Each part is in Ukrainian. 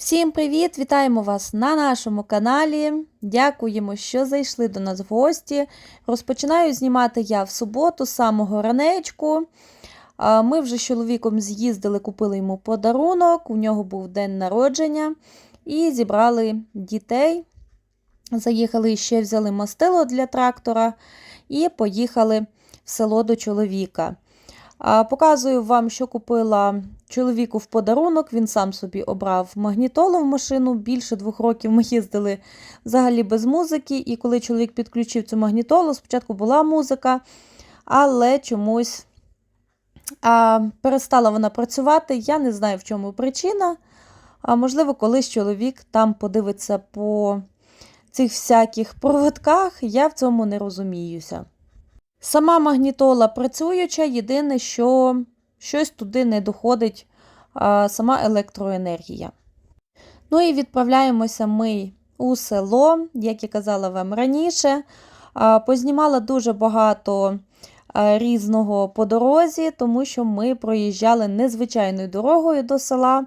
Всім привіт! Вітаємо вас на нашому каналі. Дякуємо, що зайшли до нас в гості. Розпочинаю знімати я в суботу, з самого ранечку. Ми вже з чоловіком з'їздили, купили йому подарунок. У нього був день народження і зібрали дітей. Заїхали ще взяли мастило для трактора і поїхали в село до чоловіка. Показую вам, що купила чоловіку в подарунок. Він сам собі обрав магнітолу в машину. Більше двох років ми їздили взагалі без музики. І коли чоловік підключив цю магнітолу, спочатку була музика, але чомусь перестала вона працювати. Я не знаю, в чому причина. А можливо, колись чоловік там подивиться по цих всяких проводках, я в цьому не розуміюся. Сама магнітола працююча, єдине, що щось туди не доходить сама електроенергія. Ну і відправляємося ми у село, як я казала вам раніше. Познімала дуже багато різного по дорозі, тому що ми проїжджали незвичайною дорогою до села,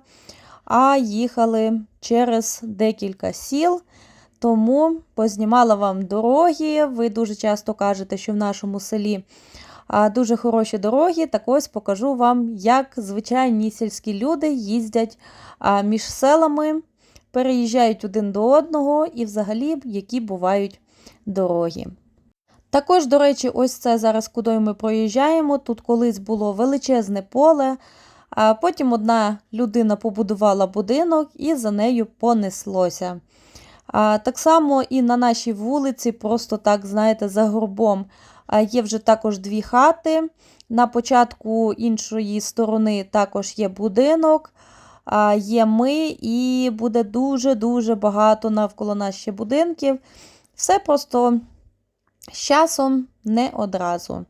а їхали через декілька сіл. Тому познімала вам дороги. Ви дуже часто кажете, що в нашому селі дуже хороші дороги. Так ось покажу вам, як звичайні сільські люди їздять між селами, переїжджають один до одного і взагалі які бувають дороги. Також, до речі, ось це зараз, куди ми проїжджаємо. Тут колись було величезне поле. А потім одна людина побудувала будинок і за нею понеслося. Так само і на нашій вулиці, просто так, знаєте, за горбом є вже також дві хати. На початку іншої сторони також є будинок, є ми, і буде дуже-дуже багато навколо нас ще будинків. Все просто з часом не одразу.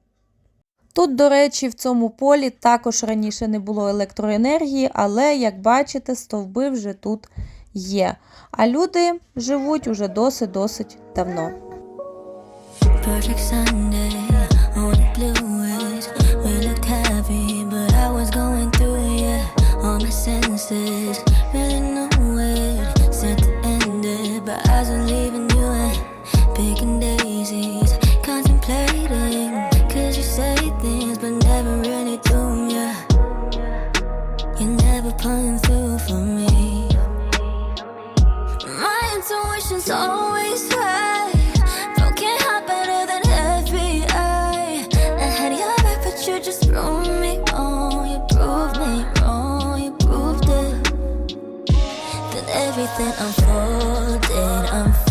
Тут, до речі, в цьому полі також раніше не було електроенергії, але, як бачите, стовби вже тут є. А люди живуть уже досить-досить давно. Everything unfolded, unfolded,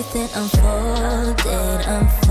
everything unfolded, unfolded,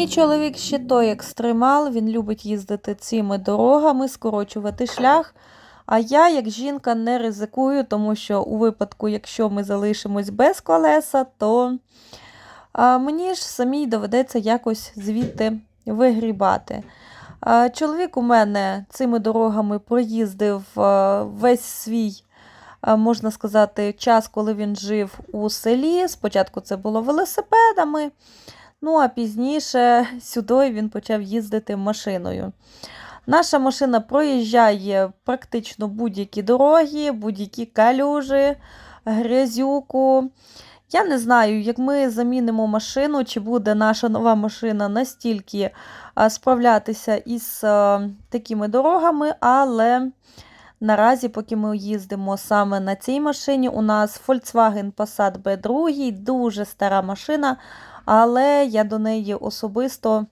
Мій чоловік ще той екстремал, він любить їздити цими дорогами, скорочувати шлях. А я, як жінка, не ризикую, тому що у випадку, якщо ми залишимось без колеса, то а мені ж самій доведеться якось звідти вигрібати. А, Чоловік у мене цими дорогами проїздив весь свій, можна сказати, час, коли він жив у селі. Спочатку це було велосипедами, ну а пізніше сюди він почав їздити машиною. Наша машина проїжджає практично будь-які дороги, будь-які калюжі, грязюку. Я не знаю, як ми замінимо машину, чи буде наша нова машина настільки справлятися із такими дорогами, але наразі, поки ми їздимо саме на цій машині, у нас Volkswagen Passat B2, дуже стара машина, але я до неї особисто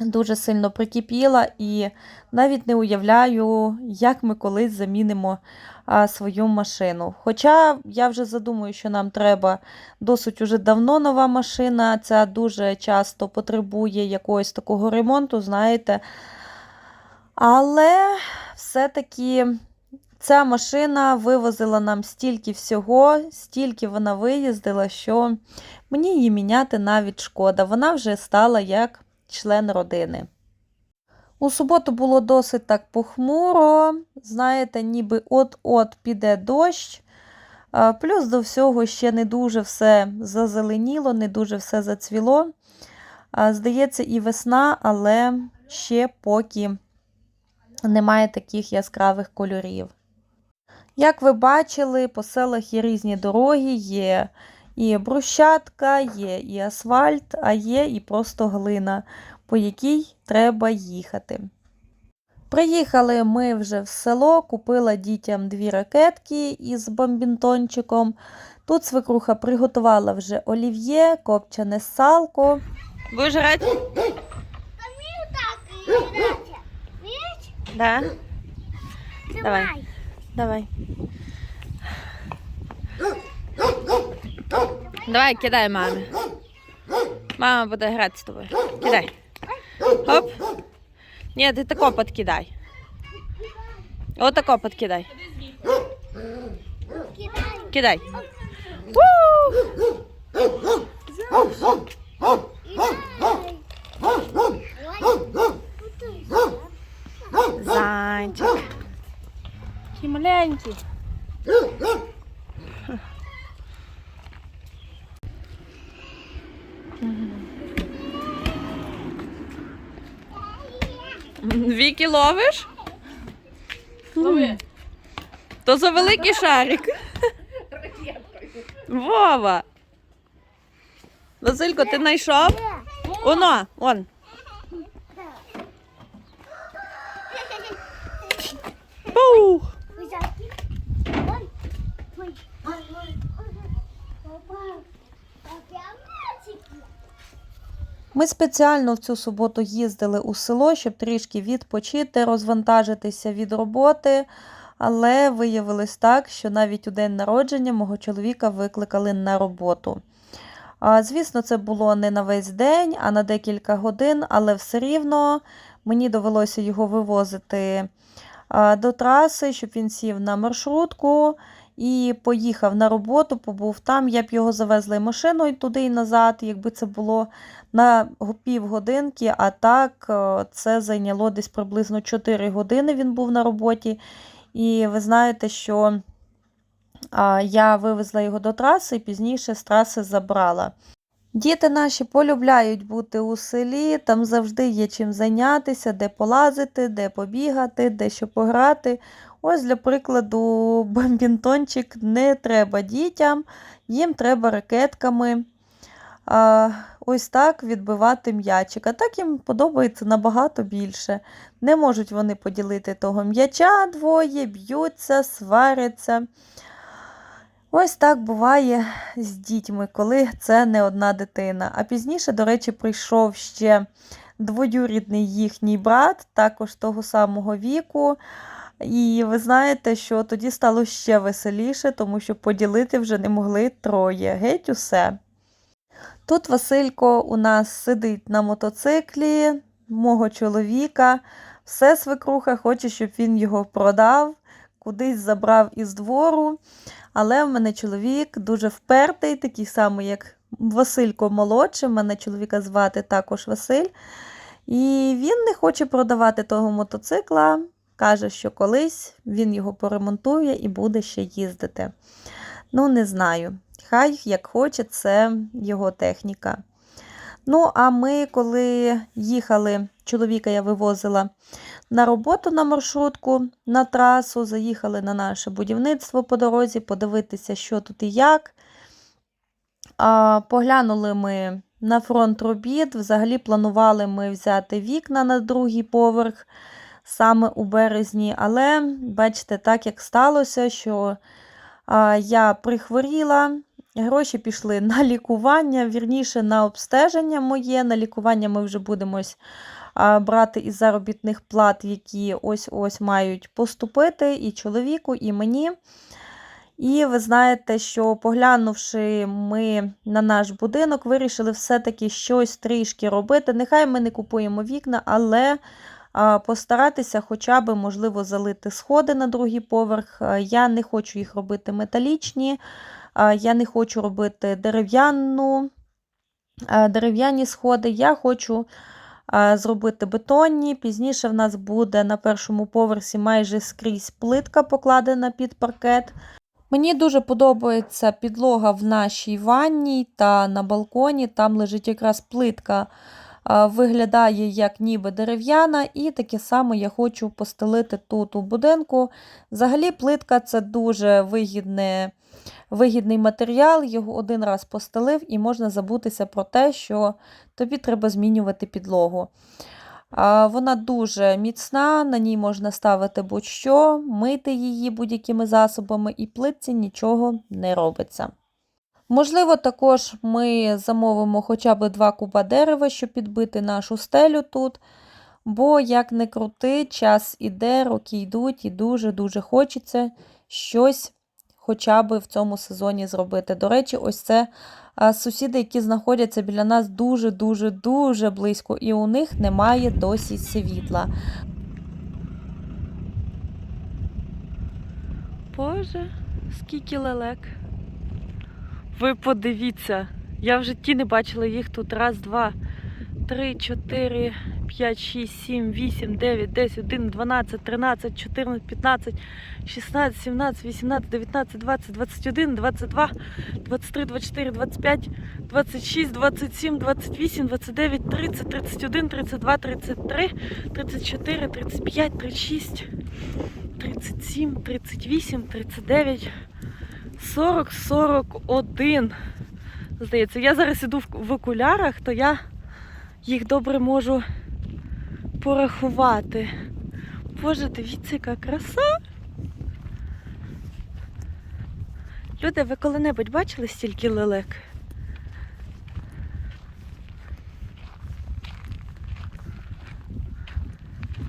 дуже сильно прикипіла і навіть не уявляю, як ми колись замінимо свою машину. Хоча я вже задумую, що нам треба досить уже давно нова машина. Ця дуже часто потребує якогось такого ремонту, знаєте. Але все-таки ця машина вивозила нам стільки всього, стільки вона виїздила, що мені її міняти навіть шкода. Вона вже стала як член родини. У суботу було досить так похмуро, знаєте, ніби от-от піде дощ. Плюс до всього ще не дуже все зазеленіло, не дуже все зацвіло. Здається, і весна, але ще поки немає таких яскравих кольорів. Як ви бачили, по селах є різні дороги, є і брусчатка, є і асфальт, а є і просто глина, по якій треба їхати. Приїхали ми вже в село, купила дітям дві ракетки із бомбінтончиком. Тут свекруха приготувала вже олів'є, копчене салко. Будеш грати? Да? Давай. Давай. Давай, кидай мамі. Мама буде грати з тобою. Кидай. Хоп. Ні, ти тако подкидай. Отако подкидай. Кидай. Зайчик. Такий маленький. Віки ловиш? Лови. То за великий шарик. Вова. Василько, ти знайшов? Оно, он. Ми спеціально в цю суботу їздили у село, щоб трішки відпочити, розвантажитися від роботи. Але виявилось так, що навіть у день народження мого чоловіка викликали на роботу. Звісно, це було не на весь день, а на декілька годин, але все рівно мені довелося його вивозити до траси, щоб він сів на маршрутку і поїхав на роботу, побув там. Я б його завезла і машиною туди і назад, якби це було на півгодинки, а так е, це зайняло десь приблизно 4 години. Він був на роботі. І ви знаєте, що я вивезла його до траси і пізніше з траси забрала. Діти наші полюбляють бути у селі, там завжди є чим зайнятися, де полазити, де побігати, де що пограти. Ось, для прикладу, бомбінтончик не треба дітям, їм треба ракетками. Ось так відбивати м'ячик. А так їм подобається набагато більше. Не можуть вони поділити того м'яча двоє, б'ються, сваряться. Ось так буває з дітьми, коли це не одна дитина. А пізніше, до речі, прийшов ще двоюрідний їхній брат, також того самого віку. І ви знаєте, що тоді стало ще веселіше, тому що поділити вже не могли троє. Геть усе. Тут Василько у нас сидить на мотоциклі мого чоловіка. Все свекруха хоче, щоб він його продав, кудись забрав із двору. Але в мене чоловік дуже впертий, такий самий, як Василько молодший, мене чоловіка звати також Василь. І він не хоче продавати того мотоцикла. Каже, що колись він його поремонтує і буде ще їздити. Ну, не знаю. Хай як хоче, це його техніка. Ну, а ми, коли їхали, чоловіка я вивозила на роботу на маршрутку, на трасу, заїхали на наше будівництво по дорозі, подивитися, що тут і як. А, Поглянули ми на фронт робіт. Взагалі планували ми взяти вікна на другий поверх саме у березні. Але, бачите, так як сталося, що а, я прихворіла, гроші пішли на лікування, вірніше на обстеження моє. На лікування ми вже будемо брати із заробітних плат, які ось-ось мають поступити і чоловіку, і мені. І ви знаєте, що поглянувши ми на наш будинок, вирішили все-таки щось трішки робити. Нехай ми не купуємо вікна, але постаратися хоча б, можливо, залити сходи на другий поверх. Я не хочу їх робити металічні, я не хочу робити дерев'яну, дерев'яні сходи. Я хочу зробити бетонні. Пізніше в нас буде на першому поверсі майже скрізь плитка покладена під паркет. Мені дуже подобається підлога в нашій ванній та на балконі. Там лежить якраз плитка, виглядає як ніби дерев'яна, і таке саме я хочу постелити тут у будинку. Взагалі, плитка це дуже вигідне, вигідний матеріал. Його один раз постелив, і можна забутися про те, що тобі треба змінювати підлогу. Вона дуже міцна, на ній можна ставити будь-що, мити її будь-якими засобами, і плитці нічого не робиться. Можливо, також ми замовимо хоча б два куба дерева, щоб підбити нашу стелю тут. Бо, як не крути, час іде, роки йдуть, і дуже-дуже хочеться щось хоча б в цьому сезоні зробити. До речі, ось це сусіди, які знаходяться біля нас дуже-дуже дуже близько, і у них немає досі світла. Боже, скільки лелек. Ви подивіться, я в житті не бачила їх тут. Раз, два, три, чотири, п'ять, шість, сім, вісім, дев'ять, десять, один, дванадцять, тринадцять, чотирнадцять, п'ятнадцять, шістнадцять, сімнадцять, вісімнадцять, дев'ятнадцять, двадцять, двадцять один, двадцять два, двадцять три, двадцять чотири, двадцять п'ять, двадцять шість, двадцять сім, двадцять вісім, двадцять дев'ять, тридцять, тридцять один, тридцять два, тридцять три, тридцять чотири, тридцять п'ять, тридцять шість, тридцять сім, тридцять вісім, тридцять дев'ять. 40, 41. Здається, я зараз іду в окулярах, то я їх добре можу порахувати. Боже, дивіться, яка краса. Люди, ви коли-небудь бачили стільки лелек?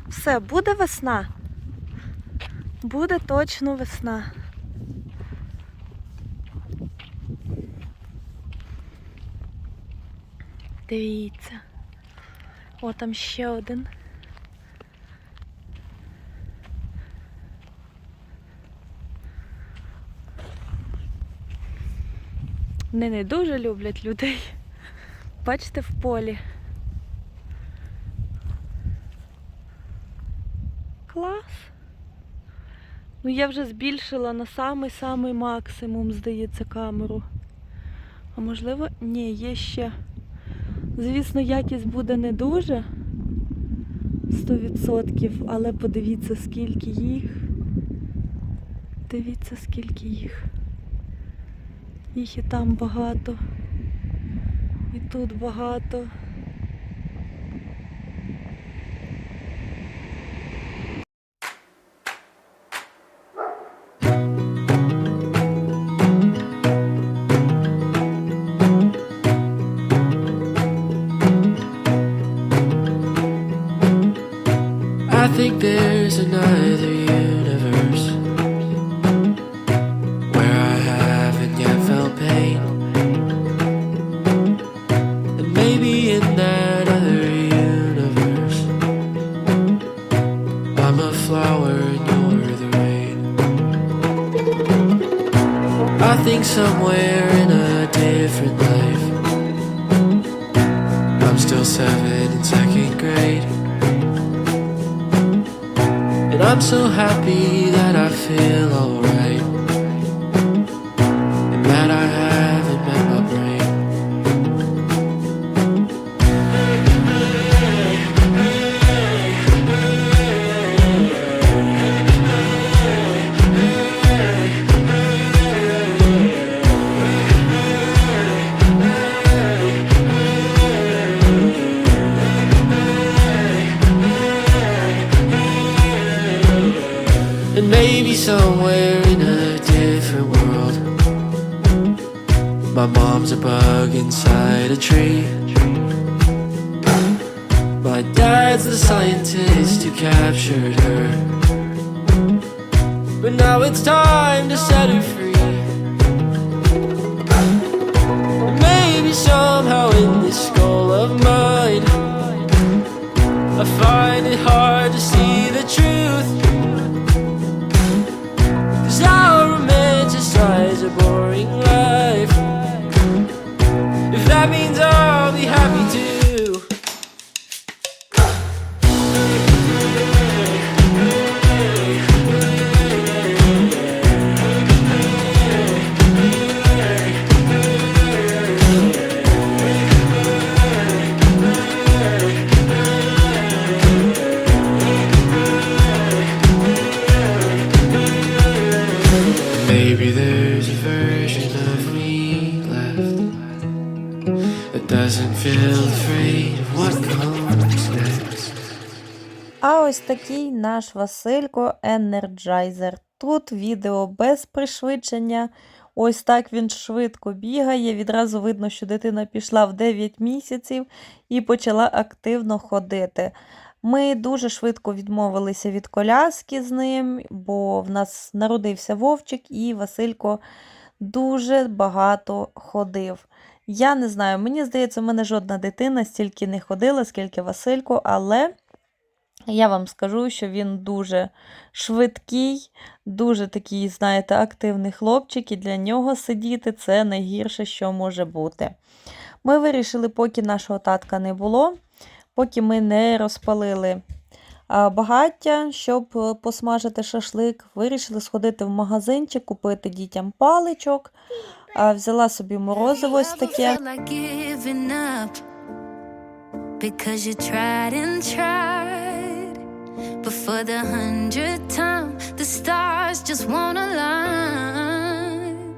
Все, буде весна. Буде точно весна. Дивіться. О, там ще один. Вони не дуже люблять людей. Бачите в полі. Клас. Ну я вже збільшила на самий-самий максимум, здається, камеру. А можливо, ні, є ще. Звісно, якість буде не дуже 100%, але подивіться, скільки їх. Дивіться, скільки їх. Їх і там багато. І тут багато. Still seven in second grade. And I'm so happy that I feel alright. My mom's a bug inside a tree. My dad's the scientist who captured her. But now it's time to set her free. Такий наш Василько Енерджайзер. Тут відео без пришвидшення. Ось так він швидко бігає. Відразу видно, що дитина пішла в 9 місяців і почала активно ходити. Ми дуже швидко відмовилися від коляски з ним, бо в нас народився вовчик, і Василько дуже багато ходив. Я не знаю, мені здається, в мене жодна дитина стільки не ходила, скільки Василько, але я вам скажу, що він дуже швидкий, дуже такий, знаєте, активний хлопчик, і для нього сидіти це найгірше, що може бути. Ми вирішили, поки нашого татка не було, поки ми не розпалили багаття, щоб е, посмажити шашлик, вирішили сходити в магазинчик, купити дітям паличок. Взяла собі морозиво ось таке. But for the hundredth time, the stars just won't align.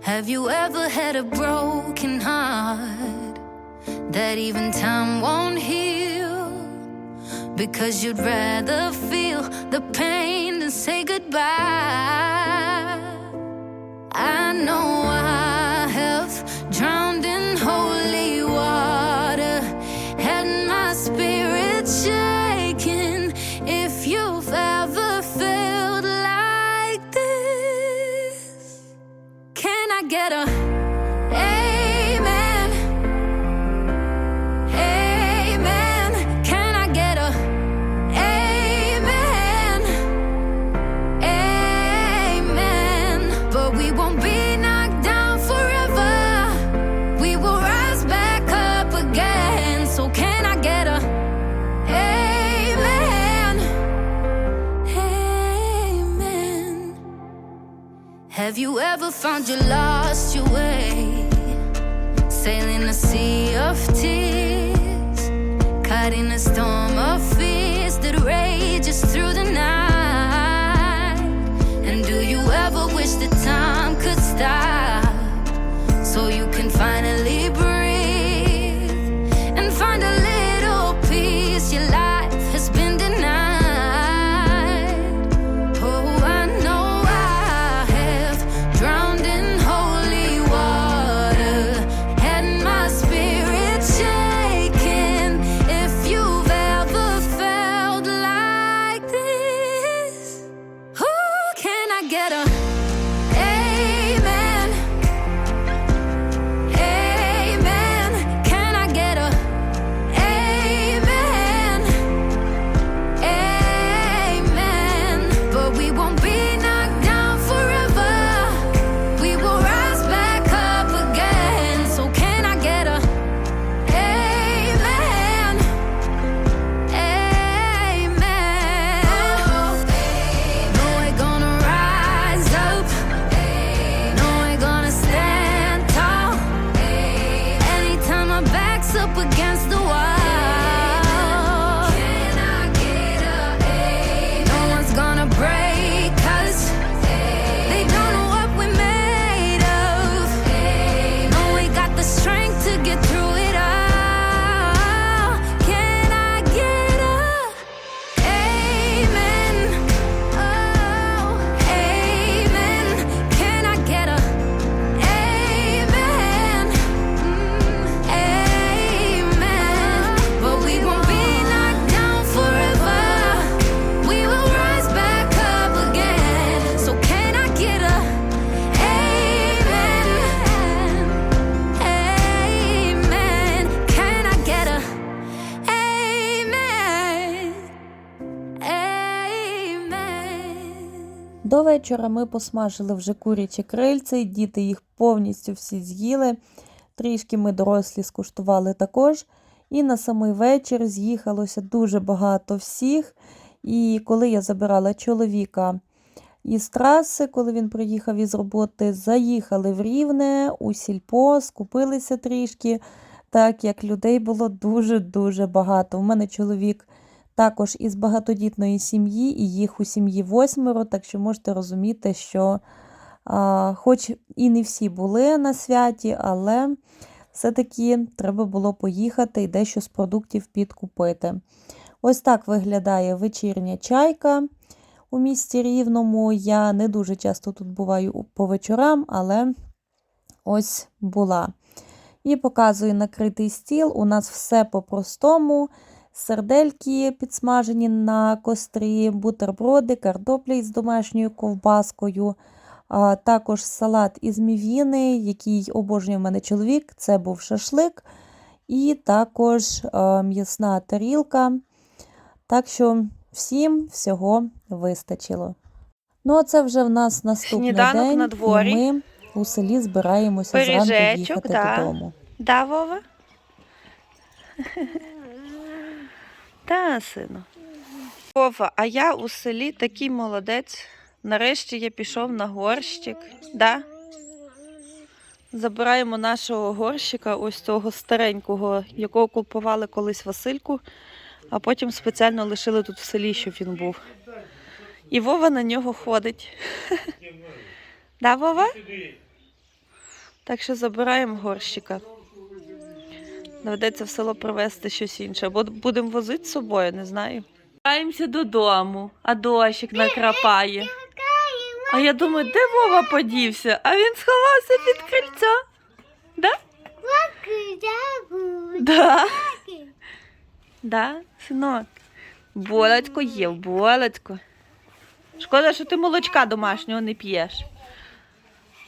Have you ever had a broken heart that even time won't heal? Because you'd rather feel the pain than say goodbye. I know get her. Have you ever found you lost your way? Sailing a sea of tears, caught in a storm of fears that rages through the night. And do you ever wish that time could stop Забудь До вечора ми посмажили вже курячі крильці, діти їх повністю всі з'їли. Трішки ми дорослі скуштували також. І на самий вечір з'їхалося дуже багато всіх. І коли я забирала чоловіка із траси, коли він приїхав із роботи, заїхали в Рівне у сільпо, скупилися трішки, так як людей було дуже-дуже багато. У мене чоловік також із багатодітної сім'ї, і їх у сім'ї восьмеро, так що можете розуміти, що а, хоч і не всі були на святі, але все-таки треба було поїхати і дещо з продуктів підкупити. Ось так виглядає вечірня чайка у місті Рівному. Я не дуже часто тут буваю по вечорам, але ось була. І показую накритий стіл. У нас все по-простому. Сердельки підсмажені на кострі, бутерброди, картопля із домашньою ковбаскою. А також салат із мівіни, який обожнює в мене чоловік. Це був шашлик. І також е, м'ясна тарілка. Так що всім всього вистачило. Ну, а це вже в нас наступний Сніданок день, на дворі. і ми у селі збираємося зранку Пиріжечок, їхати да. додому. Да, Вова? Та, сину. Вова, а я у селі такий молодець. Нарешті я пішов на горщик. Да? Забираємо нашого горщика, ось цього старенького, якого купували колись Васильку, а потім спеціально лишили тут в селі, щоб він був. І Вова на нього ходить. Да, Вова? Так що забираємо горщика. Доведеться в село привезти щось інше. Або будемо возити з собою, не знаю. Збираємося додому, а дощик накрапає. А я думаю, де Вова подівся? А він сховався під крильця. Да? Да. Да, синок. Болецько є, болецько. Шкода, що ти молочка домашнього не п'єш.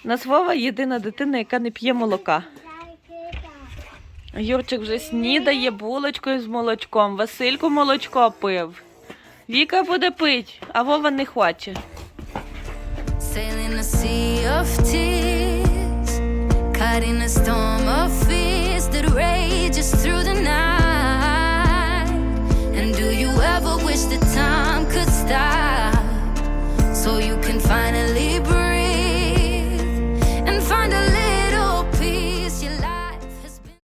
У нас Вова єдина дитина, яка не п'є молока. Юрчик вже снідає булочкою з молочком. Васильку молочко пив. Віка буде пить, а Вова не хоче. Sailing a sea of tears, caught in a storm of fears that rages through the night. And do you ever wish the time could stop so you can finally breathe?